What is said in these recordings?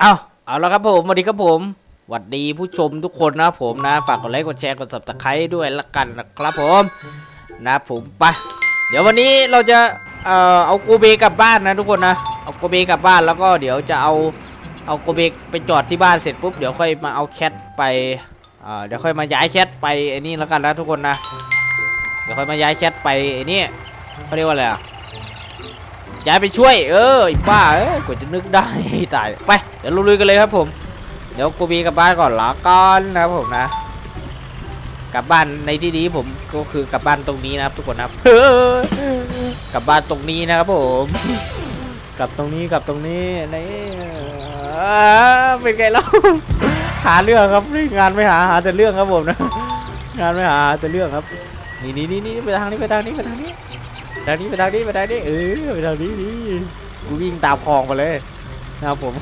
เอาเอาแล้วครับผมสวัสดีครับผมสวัสดีผู้ชมทุกคนนะผมนะ ฝากกดไลค์กดแชร์กด subscribe ด้วยละกันนะครับผมนะผมไปเดี๋ยววันนี้เราจะเอ่อเอาโกเบกลับบ้านนะทุกคนนะเอาโกเบกลับบ้านแล้วก็เดี๋ยวจะเอาเอาโกเบกไปจอดที่บ้านเสร็จปุ๊บเดี๋ยวค่อยมาเอาแคทไปเอ่อเดี๋ยวค่อยมาย้ายแคทไปไอ้นี่แล้วกันนะทุกคนนะเดี๋ยวค่อยมาย้ายแคทไปไอ้นี่เขาเรียกว่าอะไรอะ ย้ายไปช่วย เออไอ้บ้าเอ้ยกว่าจะนึกได้ตายไปเดี๋ยวลุยกันเลยครับผม เดี๋ยวกูบีกลับบ้านก่อนละกันนะครับผมนะ กลับบ้านในที่นี้ผมก็คือกลับบ้านตรงนี้นะครับ ทุกคนนะครับเออกลับบ้านตรงนี้นะครับผมกลับตรงนี้กลับตรงนี้นี่เป็นไงเล่าหาเรื่องครับงานไม่หาหาแต่เรื่องครับผมนะงานไม่หาแต่เรื่องครับนี่นี่นี่ไปทางนี้ไปทางนี้ไปทางนี้ ทางนี้ไปทางนี้ไปทางนี้เออไปทางนี้นี่กูวิ่งตามคลองไปเลยนะครับผม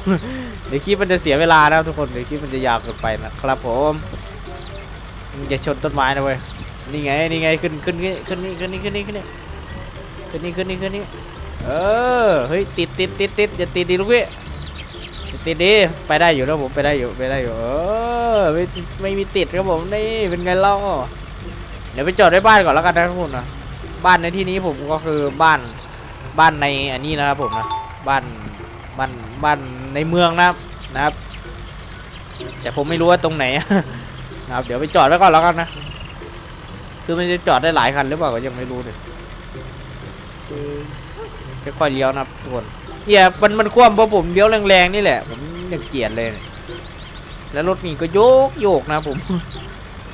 เดี๋ยวคลิปมันจะเสียเวลานะทุกคนเดี๋ยวคลิปมันจะยาวเกินไปนะครับผมมันจะชนต้นไม้นะเว้ยนี่ไงนี่ไงขึ้นขึ้นขึ้นนี่ขึ้นนี่ขึ้นนี่ขึ้นนี่ขึ้นนี่ขึ้นนี่ขึ้นนี่เออเฮ้ยติดติดติดติดอย่าติดดิลูกพี่ติดดิไปได้อยู่แล้วผมไปได้อยู่ไปได้อยู่เออไม่ไม่มีติดครับผมนี่เป็นไงล่าเดี๋ยวไปจอดไว้บ้านก่อนแล้วกันนะทุกคนนะ บ้านในที่นี้ผมก็คือบ้านบ้านในอันนี้นะครับผมนะบ้านบ้านบ้านในเมืองนะครับนะครับ แต่ผมไม่รู้ว่าตรงไหนนะครับเดี๋ยวไปจอดไว้ก่อนแล้วกันนะคือมันจะจอดได้หลายคันหรือเปล่าก็ยังไม่รู้เลยค่อยๆเลี้ยวนะครับทุกคนเนี่ยมันมันคว่ำเพราะผมเลี้ยวแรงๆนี่แหละ ผมยังเกลียดเลย แล้วรถนี่ก็โยกโยกนะผม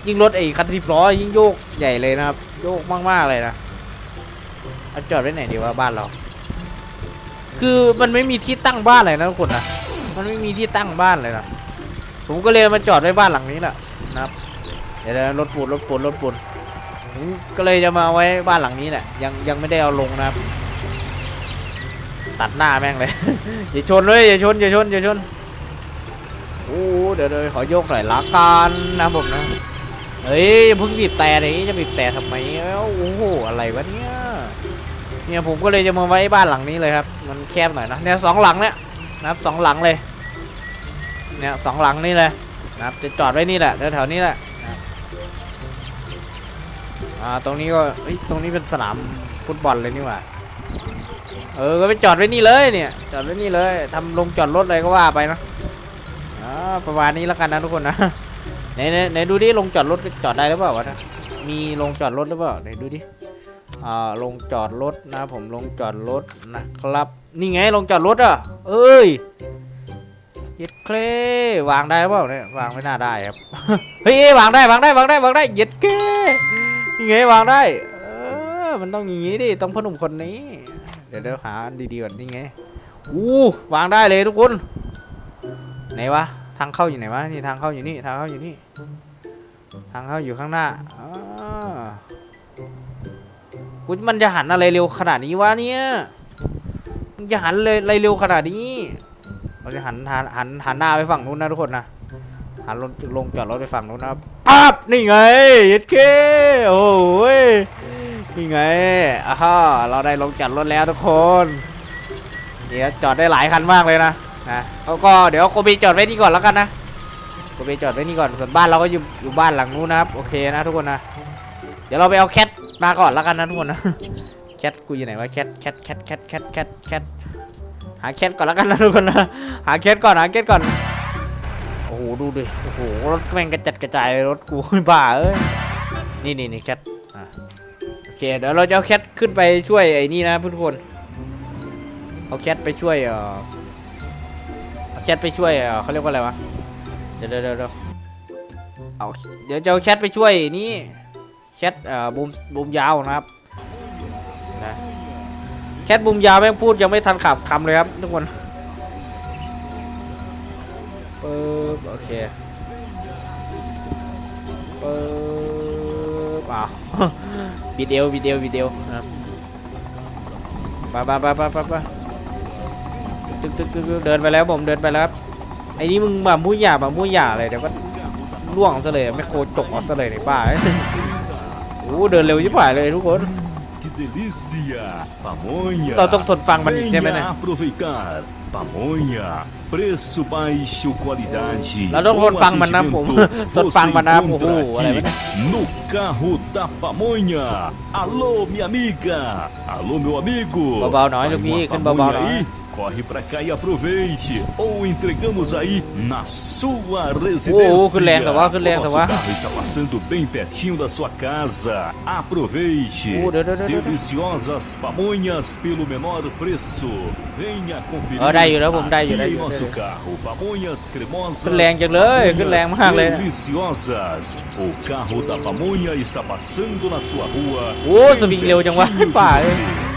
ยิ่งรถไอ้คันสิบล้อยิ่งโยกใหญ่เลยนะครับ โยกมากๆเลยนะ เอาจอดไว้ไหนดีว่าบ้านเรา คือมันไม่มีที่ตั้งบ้านเลยนะทุกคนนะ มันไม่มีที่ตั้งบ้านเลยนะ ผมก็เลยมาจอดไว้บ้านหลังนี้แหละนะครับ เดี๋ยวรถปูนรถปูนรถปูนผมก็เลยจะมาไว้บ้านหลังนี้แหละยังยังไม่ได้เอาลงนะครับ ตัดหน้าแม่งเลย อย่าชนเลยอย่าชนอย่าชนอย่าชนโอ้เดี๋ยวเดี๋ยวขอโยกหน่อยละกันนะผมนะ เฮ้ยเพิ่งบีบแต่เลยจะบีบแต่ทำไมเอ้าโอ้โหอะไรวะเนี่ย เนี่ยผมก็เลยจะมาไว้บ้านหลังนี้เลยครับ มันแคบหน่อยนะเนี่ยสองหลังเนี่ยนะครับสองหลังเลย เนี่ยสองหลังนี่เลยนะครับจะจอดไว้นี่แหละแถวๆนี้แหละอ่าตรงนี้ก็ตรงนี้เป็นสนามฟุตบอลเลยนี่หว่าเออก็ไปจอดไว้นี่เลยเนี่ยจอดไว้นี่เลยทำลงจอดรถอะไรก็ว่าไปนะอ่าประมาณนี้แล้วกันนะทุกคนนะไหนไหนดูดิลงจอดรถจอดได้หรือเปล่าวะนะมีลงจอดรถหรือเปล่าไหนดูดิ ลงจอดรถนะผมลงจอดรถนะครับ นี่ไงลงจอดรถอะ เอ้ยเย็ดเคลวางได้เปล่าเนี่ยวางไม่น่าได้ครับเฮ้ยวางได้วางได้วางได้วางได้เย็ดเคนี่ไงวางได้เออมันต้องอย่างงี้ดิต้องพ่อหนุ่มคนนี้ เดี๋ยวเดี๋ยวหาดีๆก่อนนี่ไงอู้วางได้เลยทุกคนไหนวะทางเข้าอยู่ไหนวะนี่ทางเข้าอยู่นี่ทางเข้าอยู่นี่ ทางเข้าอยู่ข้างหน้าอ่า กูมันจะหันอะไรเร็วขนาดนี้วะเนี่ยมันจะหันเลยอะไรเร็วขนาดนี้ เราจะหันหันหันหันหน้าไปฝั่งนู้นนะทุกคนนะหันลงลงจอดรถไปฝั่งนู้นนะปั๊บนี่ไงเย็ดเคโอ้ยนี่ไงอ่าฮะเราได้ลงจอดรถแล้วทุกคนเดี๋ยจอดได้หลายคันมากเลยนะนะแล้วก็เดี๋ยวโกบีจอดไว้นี่ก่อนแล้วกันนะโกบีจอดไว้นี่ก่อนส่วนบ้านเราก็อยู่อยู่บ้านหลังนู้นนะครับโอเคนะทุกคนนะเดี๋ยวเราไปเอาแคท มาก่อนแล้วกันนะทุกคนนะแคทกูอยู่ไหนวะแคทแคทแคทแคทแคทแคทแคทหาแคทก่อนแล้วกันนะทุกคนนะหาแคทก่อนหาแคทก่อนโอ้โหดูดิโอ้โหรถแม่งกระจัดกระจายรถกูบ้าเอ้ยนี่นี่นี่แคทอะโอเคเดี๋ยวเราจะเอาแคทขึ้นไปช่วยไอ้นี่นะทุกคนเอาแคทไปช่วยเออเอาแชทไปช่วยเออเขาเรียกว่าอะไรวะเดี๋ยวเดี๋ยวเดี๋ยวเดี๋ยวเอาเดี๋ยวจะเอาแชทไปช่วยนี่ แชทเอ่อบูมบูมยาวนะครับนะแชทบูมยาวแม่งพูดยังไม่ทันขับคำเลยครับทุกคนปึ๊บโอเคปึ๊บอ้าววิดีโอวิดีโอวิดีโอนะครับไปไปไปไปไปไปตึกตึกตึกตึกเดินไปแล้วผมเดินไปแล้วครับไอ้นี่มึงแบบมุ้ยหยาแบบมุ้ยหยาเลยเดี๋ยวก็ล่วงซะเลยไม่โคจกออกซะเลยในป้า อ้เดินเร็วยิ่งกว่าเลยทุกคน Que delícia! Pamonha! เราต้องทนฟังมันอีกใช่ไหมเนี่ย Venha aproveitar! Pamonha! Preço baixo, qualidade. เราต้องทน bom ฟังมันนะผม atendimento. ทน Você ฟังมันนะโอ้โห encontra อะไรวะเนี่ย aqui no carro da pamonha. Alô, minha amiga! Alô, meu amigo! Babau, nós, Sai eu vi, uma que babau, pamonha nós. aí? Corre pra cá e aproveite. Ou entregamos aí na sua residência. Ô, Guilherme, ó, Guilherme, o carro está passando bem pertinho da sua casa. Aproveite. Deliciosas pamonhas pelo menor preço. Venha conferir. Olha Aqui em nosso carro, pamonhas cremosas, pamonhas deliciosas. O carro da pamonha está passando na sua rua. Ô, vinho, de você.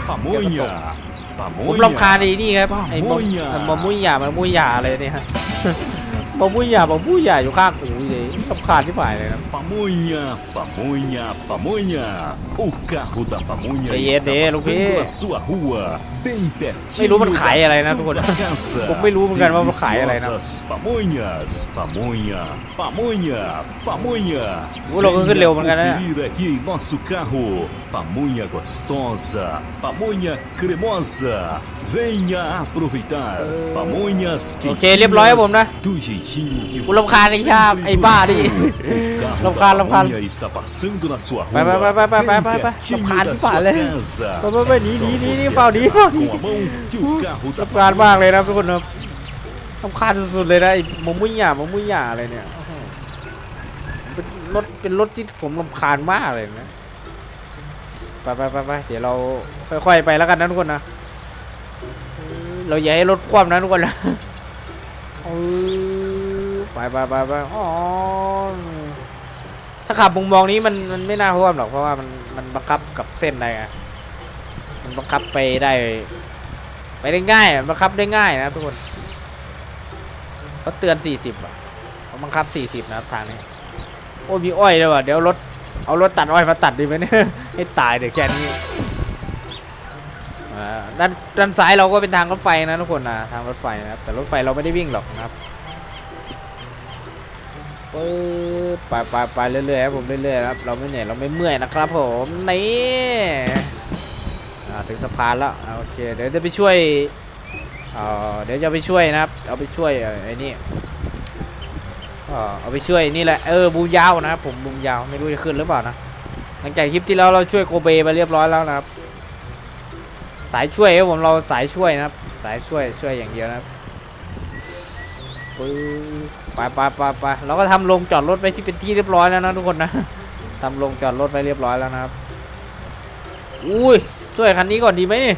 Pamonha. ผม Pamonha. รำคาญไอ้นี่ครับไอ้มะมุยหย่ามะมุยหยามามุยหยาอะไรเนี่ยฮะ ปะมุยยาปะมุยยาอยู่ข้างหูเลยลำคาญที่ฝ่ายเลยนะ Pamonha, pamonha, pamonha. O carro da pamonha Ei, é está dele, o quê? passando na sua rua, bem pertinho Ei, Luba, cai, da Helena, sua tudo. casa. ผมไม่รู้เหมือนกันว่ามันขายอะไรนะ Deliciosas pamonhas, pamonha, pamonha, pamonha. Ô, louco, que leu, mano, cara. conferir aqui em nosso carro. Pamonha gostosa, pamonha cremosa. Venha aproveitar pamonhas Ok, ele é quentinhas blóia, bom, né? do กูรำคาญไอ้ชาบไอ้บ้าดิ O carro R ำคาญ da รำคาญ pamonha está passando na sua ไป rua. ไปไปไปไปไปไป bem ไป pertinho รำคาญ da ที่ผ่าน sua เลย casa. ไปไปไปหนี Só หนีหนีหนี você เฝ้าหนี acertar เฝ้าหนี com a mão que o carro da รำคาญมากเลยนะทุกคนครับรำคาญสุดๆเลยนะไอ้มะมุยหยามะมุยหยาอะไรเนี่ยโอ้โหเป็นรถเป็นรถที่ผมรำคาญมากเลยนะไปไปไปไปเดี๋ยวเราค่อยๆไปแล้วกันนะทุกคนนะเออเราอย่าให้รถคว่ำนะทุกคนนะเออ ไปไปไปไปอ๋อถ้าขับมุมมองนี้มันมันไม่น่าคว่ำหรอกเพราะว่ามันมันบังคับกับเส้นอะไรอะมันบังคับไปได้ไปได้ง่ายบังคับได้ง่ายนะทุกคนเขาเตือน 40อะเขาบังคับ 40 นะครับทางนี้โอ้ยมีอ้อยด้วยว่ะเดี๋ยวรถเอารถตัดอ้อยมาตัดดีไหมเนี่ยให้ตายเดี๋ยวแค่นี้ด้านด้านซ้ายเราก็เป็นทางรถไฟนะทุกคนนะทางรถไฟนะครับแต่รถไฟเราไม่ได้วิ่งหรอกนะครับ ปึ๊บไปไปไปเรื่อยๆครับผมเรื่อยๆครับเราไม่เหนื่อยเราไม่เมื่อยนะครับผมนี่ถึงสะพานแล้วโอเคเดี๋ยวจะไปช่วยเออเดี๋ยวจะไปช่วยนะครับเอาไปช่วยไอ้นี่เอาไปช่วยนี่แหละเออบูมยาวนะครับผมบูมยาวไม่รู้จะขึ้นหรือเปล่านะหลังจากคลิปที่แล้วเราช่วยโกเบไปเรียบร้อยแล้วนะครับ สายช่วยครับผมเราสายช่วยนะครับ สายช่วยช่วยอย่างเดียวนะครับปึ๊บ ไปไปไปไปเราก็ทำโรงจอดรถไว้ที่เป็นที่เรียบร้อยแล้วนะทุกคนนะทำโรงจอดรถไว้เรียบร้อยแล้วนะครับอุ้ยช่วยคันนี้ก่อนดีไหมนี่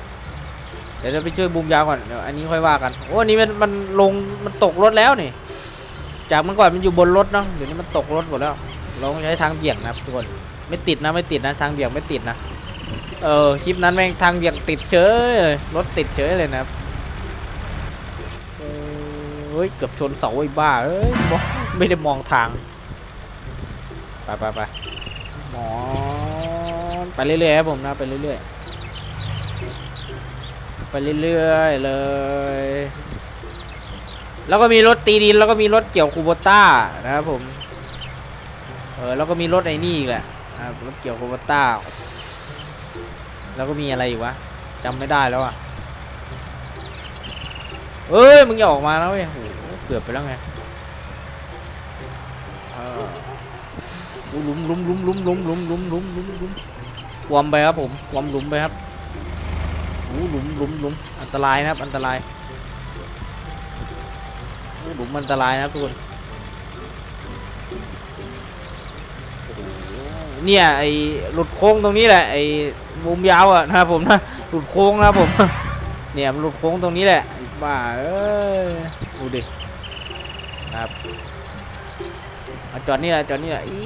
เดี๋ยวเราไปช่วยบูมยาวก่อนเดี๋ยวอันนี้ค่อยว่ากันโอ้อันนี้มันมันลงมันตกรถแล้วนี่ จากเมื่อก่อนมันอยู่บนรถเนาะเดี๋ยวนี้มันตกรถหมดแล้ว เราใช้ทางเบี่ยงนะครับทุกคนไม่ติดนะไม่ติดนะทางเบี่ยงไม่ติดนะเออคลิปนั้นแม่งทางเบี่ยงติดเฉยเลยรถติดเฉยเลยนะครับ เฮ้ย เกือบชนเสาไอ้บ้า เอ้ยมองไม่ได้มองทาง ไปไปไปหมอนไปเรื่อยๆครับผมนะ ไปเรื่อยๆ ไปเรื่อยๆ เลย แล้วก็มีรถตีดิน แล้วก็มีรถเกี่ยวคูโบต้านะครับผม เออ แล้วก็มีรถไอ้นี่อีกแหละนะครับรถเกี่ยวคูโบต้า แล้วก็มีอะไรอีกวะจำไม่ได้แล้วอะเอ้ย มึงอย่าออกมาแล้วเว้ยโห เกือบไปแล้วไงเออโอ้หลุมลุมลุมลุมลุมลุมลุมลุมลุมลุมควมไปครับผมควมหลุมไปครับโอ้หลุมหลุมหลุมอันตรายนะครับ อันตรายโอ้หลุมอันตรายนะครับทุกคนเนี่ยไอ้หลุดโค้งตรงนี้แหละไอ้มุมยาวอะนะครับผมนะหลุดโค้งนะครับผมเนี่ยมันหลุดโค้งตรงนี้แหละบ้าเอ้ยดูดิ ครับเอาจอดนี่แหละจอดนี่แหละอี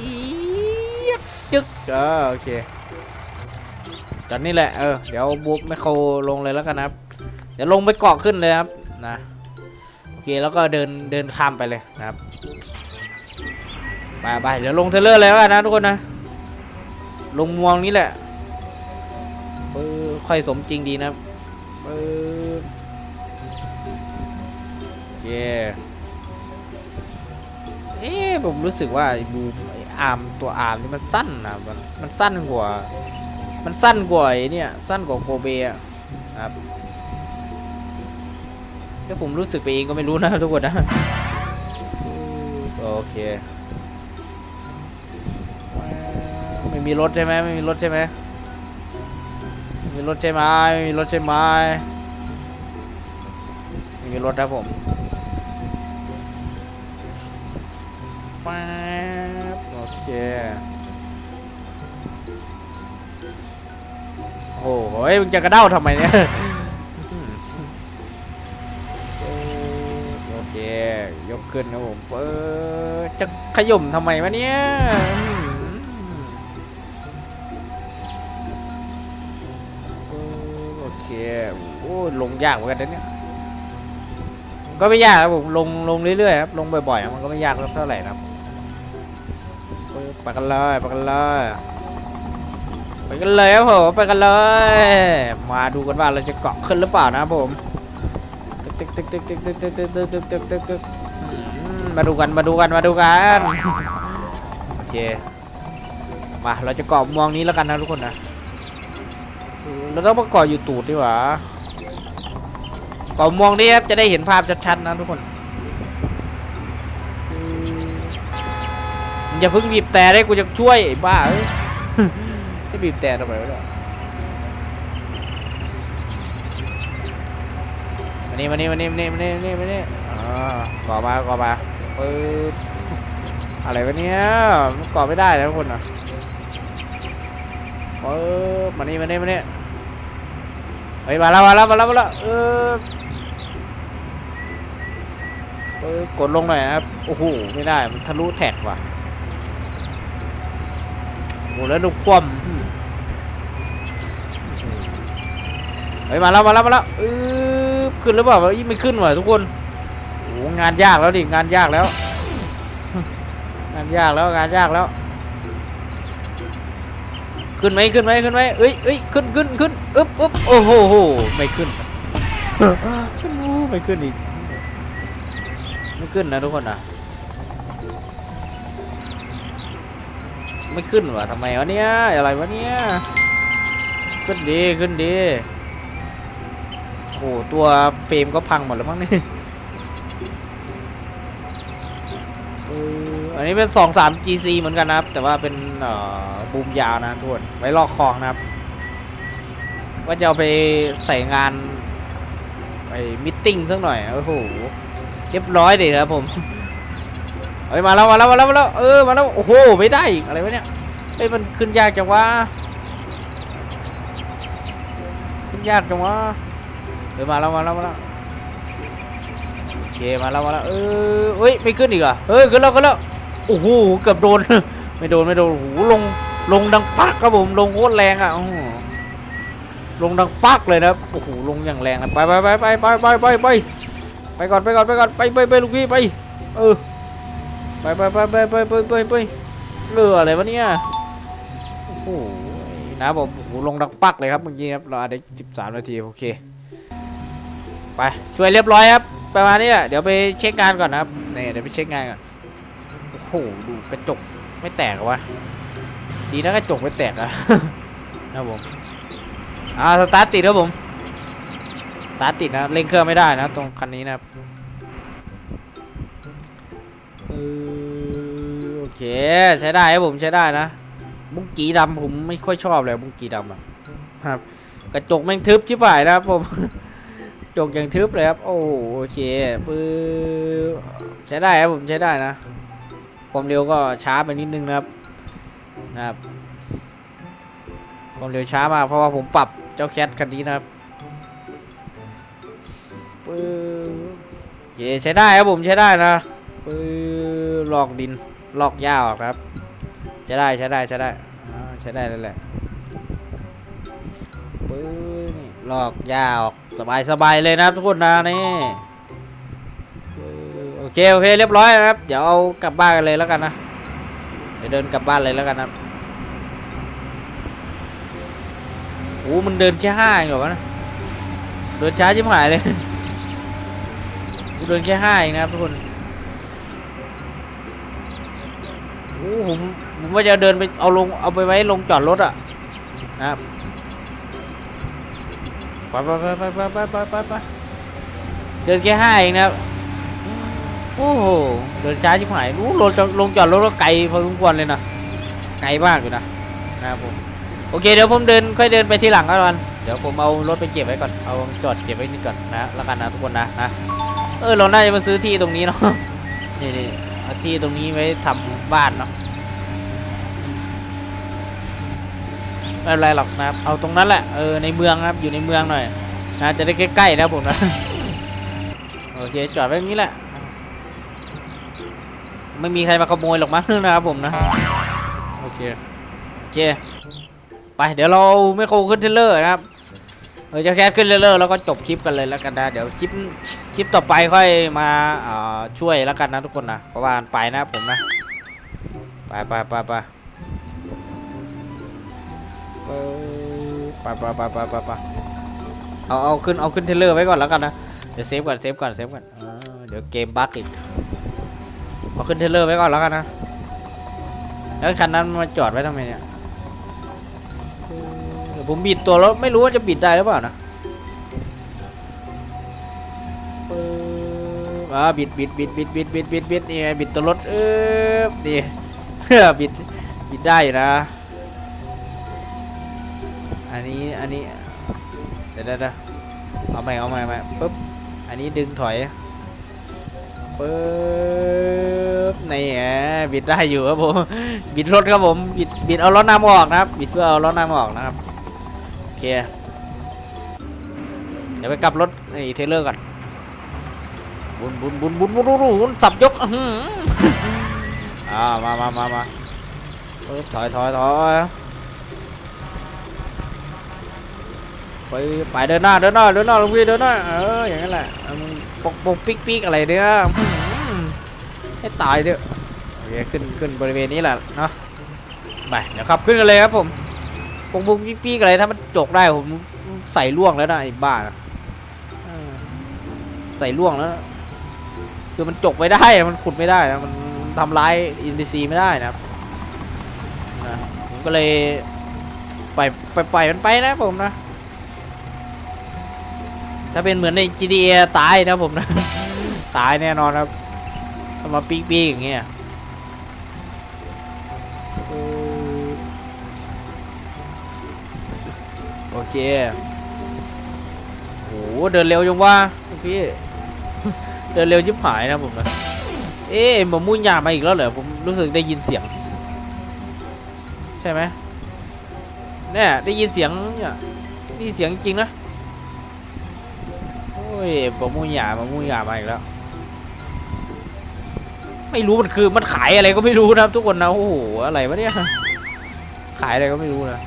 จึ๊กเออโอเคจอดนี่แหละเออเดี๋ยวบุ๊กไม่เข้าลงเลยแล้วกันนะครับ เดี๋ยวลงไปเกาะขึ้นเลยครับนะโอเคแล้วก็เดินเดินข้ามไปเลยนะครับไปไปเดี๋ยวลงเทเลอร์เลยแล้วกันนะทุกคนนะ ลงมวงนี้แหละปื้อค่อยสมจริงดีนะครับปื้อโอเค เอ๊ะผมรู้สึกว่าบูมไอ้อาร์มตัวอาร์มนี่มันสั้นนะมันมันสั้นกว่า มันสั้นกว่าไอ้เนี่ยสั้นกว่าโกเบอะครับแล้วผมรู้สึกไปเองก็ไม่รู้นะทุกคนนะโอเคไม่มีรถใช่ไหมไม่มีรถใช่ไหมมีรถใช่ไหมไม่มีรถใช่ไหมไม่มีรถนะผม ฟ้าบโอเค โอ้โหมึงจะกระเด้าทำไมเนี่ย โอเค ยกขึ้นนะผมเปิดจะขย่มทำไมวะเนี่ยโอเค โอ้ลงยากเหมือนกันนะเนี่ยก็ไม่ยากครับผมลงลงเรื่อยๆครับลงบ่อยๆมันก็ไม่ยากเท่าไหร่นะครับ ไปกันเลยไปกันเลยไปกันเลยครับผมไปกันเลย มาดูกันว่าเราจะเกาะขึ้นหรือเปล่านะผมตึกตึกตึกตึกตึกตึกตึกตึกตึกตึกตึกตึกอืมมาดูกันมาดูกันมาดูกันโอเคมาเราจะเกาะมองนี้แล้วกันนะทุกคนนะเราต้องมาเกาะอยู่ตูดดีกว่าเกาะมองนี้ครับจะได้เห็นภาพชัดๆนะทุกคน อย่าเพิ่งบีบแต่ได้กูจะช่วยไอ้บ้าจะบีบแต่ทำไมวะเนี่ยมานี่มานี่มานี่มานี่มานี่มานี่มานี่อ่าก่อมาก่อมาปึ๊บอะไรวะเนี่ยมันก่อไม่ได้นะทุกคนนะปึ๊บมานี่มานี่มานี่เฮ้ยมาแล้วมาแล้วมาแล้วมาแล้วเออปึ๊บกดลงหน่อยครับโอ้โหไม่ได้มันทะลุแท็กว่ะ หแล้วดูคว่ำอืมเฮ้ยมาแล้วมาแล้วมาแล้วเออขึ้นหรือเปล่าไม่ขึ้นว่ะทุกคนโอ้งานยากแล้วดิงานยากแล้ว งานยากแล้วงานยากแล้ว ขึ้นไหมขึ้นไหมขึ้นไหมเอ้ยเอ้ยขึ้นขึ้นขึ้นอึ๊บอึ๊บโอ้โหโหไม่ขึ้นขึ้นโอ้ไม่ขึ้นอีกไม่ขึ้นนะทุกคนนะ ไม่ขึ้นวะทำไมวะเนี่ยอะไรวะเนี่ยขึ้นดีขึ้นดีโอ้โหตัวเฟรมก็พังหมดแล้วมั้งนี่เอออันนี้เป็น2 3 GC เหมือนกันนะครับ แต่ว่าเป็นอ่อบูมยาวนะทุกคนไว้ลอกคลองนะครับ ว่าจะเอาไปใส่งานไปมิทติ้งสักหน่อยโอ้โหเรียบร้อยเลยครับผม เฮ้ยมาแล้วมาแล้วมาแล้วมาแล้วเออมาแล้วโอ้โหไม่ได้อีกอะไรวะเนี่ยเฮ้ยมันขึ้นยากจังวะขึ้นยากจังวะเฮ้ยมาแล้วมาแล้วมาแล้วโอเคมาแล้วมาแล้วเออเฮ้ยไม่ขึ้นอีกเหรอะเฮ้ยขึ้นแล้วขึ้นแล้วโอ้โหเกือบโดน ไม่โดนไม่โดนโอ้โหลงลงดังปักครับผมลงโคตรแรงอะลงดังปักเลยนะโอ้โหลงอย่างแรงนะไปไปไปไปไปไปไปไปไปก่อนไปก่อนไปก่อนไปไปไปลูกพี่ไปเออ ไปไปไปไปไปไปไปไปเรืออะไรวะเนี่ยโอ้โหนะผมโอ้โหลงดังปักเลยครับเมื่อกี้ครับเราได้สิบสามนาทีโอเคไปช่วยเรียบร้อยครับประมาณนี้แหละเดี๋ยวไปเช็คงานก่อนนะครับนี่เดี๋ยวไปเช็คงานก่อนโอ้โหดูกระจกไม่แตกวะดีนะกระจกไม่แตกอะนะผมอ่าสตาร์ทติดครับผมสตาร์ทติดนะเร่งเครื่องไม่ได้นะตรงคันนี้นะครับเออ เคใช้ได้ครับผมใช้ได้นะ บุ้งกีดำผมไม่ค่อยชอบเลยบุ้งกีดำอะครับ กระจกแม่งทึบชิบหายนะครับผมจกอย่างทึบเลยครับ โอ้โอเคปื้อใช้ได้ครับผมใช้ได้นะ ความเร็วก็ช้าไปนิดนึงนะครับนะครับ ความเร็วช้ามากเพราะว่าผมปรับเจ้าแคทคันนี้นะครับปื้อโอเคใช้ได้ครับผมใช้ได้นะปื้อลอกดิน ลอกหญ้าออกครับใช้ได้ใช้ได้ใช้ได้ใช้ได้เลยแหละปื้นลอกยาออกสบายสบายเลยนะครับทุกคนนะนี่โอเคโอเคเรียบร้อยนะครับ เดี๋ยวเอากลับบ้านกันเลยแล้วกันนะเดี๋ยวเดินกลับบ้านเลยแล้วกันนะครับโอ้มันเดินแค่ห้าเองเหรอวะนะเดินช้าชิบหายเลยกูเดินแค่ห้าเองนะครับทุกคน โอ้ผมผมว่าจะเดินไปเอาลงเอาไปไว้ลงจอดรถอะนะครับไปไปไปไปไปไปไปไปไปดินแค่ห้าเองนะครับโอ้โหเดินช้าชิบหายนู้ลงจอดลงจอดรถก็ไกลพอสมควรเลยนะไกลมากอยู่นะนะครับผมโอเคเดี๋ยวผมเดินค่อยเดินไปที่หลังก็แล้วกันเดี๋ยวผมเอารถไปเก็บไว้ก่อนเอาจอดเก็บไว้นี่ก่อนนะแล้วกันนะทุกคนนะนะเออเราน่าจะมาซื้อที่ตรงนี้เนาะนี่นี่ ที่ตรงนี้ไว้ทำบ้านเนาะไม่เป็นไรหรอกนะครับ เอาตรงนั้นแหละ เออ ในเมืองนะครับ อยู่ในเมืองหน่อย นะ จะได้ใกล้ๆนะผมนะ โอเค จอดไว้ตรงนี้แหละ ไม่มีใครมาขโมยหรอกมั้งนะครับผมนะ โอเค โอเค ไป เดี๋ยวเราไม่โคขึ้นเทรลเลอร์นะครับ เออจะแคสขึ้นเทรลเลอร์แล้วก็จบคลิปกันเลยแล้วกันนะ เดี๋ยวคลิป คลิปต่อไปค่อยมาช่วยแล้วกันนะทุกคนนะเพราะว่าไปนะผมนะ ไปไปไปไปไปไปไปไปไปไปเอาเอาขึ้นเอาขึ้นเทเลอร์ไว้ก่อนแล้วกันนะ เดี๋ยวเซฟก่อนเซฟก่อนเซฟก่อนอเดี๋ยวเกมบั๊กอีกเอาขึ้นเทเลอร์ไว้ก่อนแล้วกันนะ แล้วคันนั้นมาจอดไว้ทำไมเนี่ยเดี๋ยวผมบิดตัวรถไม่รู้ว่าจะบิดได้หรือเปล่านะ อ่าบิดบิดบิดบิดบิดบิดบิดบิดนี่ไงบิดตัวรถเออนี่บิดบิดได้นะ อันนี้อันนี้เดี๋ยวเดี๋ยวเดี๋ยวเอาใหม่เอาใหม่ใหม่ปุ๊บอันนี้ดึงถอยปึ๊บนี่แหมบิดได้อยู่ครับผมบิดรถครับผมบิดบิดเอาล้อน้ามออกนะครับบิดเพื่อเอาล้อน้ามออกนะครับโอเคเดี๋ยวไปกลับรถไอ้เทรลเลอร์ก่อน บุนบุนบุนบุนบุนบุนบุนสับยกอื้อหืออ่ามามามามาถอยถอยถอยไปไปเดินหน้าเดินหน้าเดินหน้าลงพี่เดินหน้าเอออย่างนั้นแหละเอามึงปกปกปิ๊กปิ๊กอะไรเนี่ยให้ตายเถอะโอเคขึ้นขึ้นบริเวณนี้แหละเนาะไปเดี๋ยวขับขึ้นกันเลยครับผมปกปกปิ๊กปิ๊กอะไรถ้ามันจกได้ผมใส่ล่วงแล้วนะไอ้บ้าใส่ล่วงแล้ว คือมันจกไม่ได้ มันขุดไม่ได้นะมันทำร้ายอินพีซีไม่ได้นะครับนะผมก็เลยปล่อยปล่อยปล่อยมันไปนะผมนะ ถ้าเป็นเหมือนใน GTA ตายนะผมนะ ตายแน่นอนครับถ้ามาปีกปีกอย่างเงี้ยโอเคโหเดินเร็วจังวะพี่ เดินเร็วชิบหายนะผมนะ เอ๊ะผมมุ่งยามาอีกแล้วเหรอ ผมรู้สึกได้ยินเสียง ใช่ไหมเนี่ยได้ยินเสียงเนี่ยได้ยินเสียงจริงนะโอ้ยปะมุยาปะมุยามาอีกแล้ว ไม่รู้มันคือมันขายอะไรก็ไม่รู้นะทุกคนนะโอ้โหอะไรวะเนี่ยขายอะไรก็ไม่รู้นะ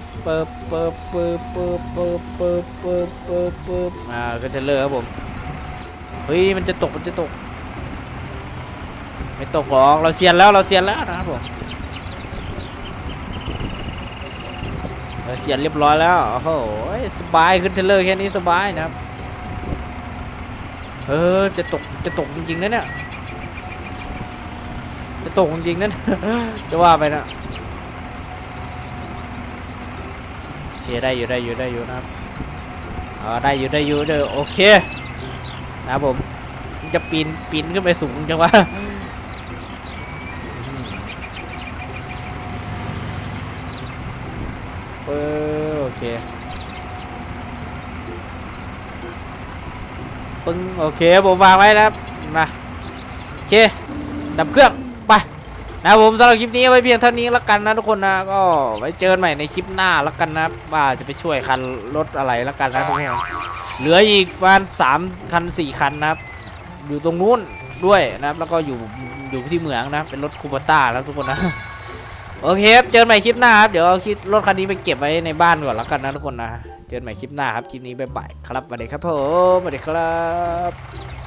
บเปิบเปิบเปิบเปิบเปิบเปิบเปิบเปิบเปิบอ่าขึ้นเทรลเลอร์ครับผม เฮ้ย มันจะตก มันจะตก ไม่ตกหรอกเราเซียนแล้ว เราเซียนแล้วนะครับผม เราเสียนเรียบร้อยแล้ว โอ้โห สบายขึ้นเทเลอร์แค่นี้สบายนะครับ เออ จะตก จะตกจริงๆนะเนี่ย จะตกจริงๆนั่นจะว่าไปนะเชียร์ ได้อยู่ได้อยู่ได้อยู่นะครับอ๋อได้อยู่ได้อยู่เด้อโอเคนะครับผมจะปีนปีนขึ้นไปสูงจังวะเออโอเคปึ้งโอเคผมวางไว้แล้วนะโอเคดับเครื่อง นะผมสำหรับคลิปนี้ไว้เพียงเท่านี้แล้วกันนะทุกคนนะก็ไว้เจอกันใหม่ในคลิปหน้าแล้วกันนะว่าจะไปช่วยคันรถอะไรแล้วกันนะทุกคนเหลืออีกประมาณสามคันสี่คันนะครับ อยู่ตรงนู้นด้วยนะครับ แล้วก็อยู่อยู่ที่เหมืองนะเป็นรถคูปต้าแล้วทุกคนนะโอเคครับเจอกันใหม่คลิปหน้าครับเดี๋ยวเอาคลิปรถคันนี้ไปเก็บไว้ในบ้านก่อนแล้วกันนะทุกคนนะเจอกันใหม่คลิปหน้าครับคลิปนี้บ๊ายบายครับสวัสดีครับผมสวัสดีครับ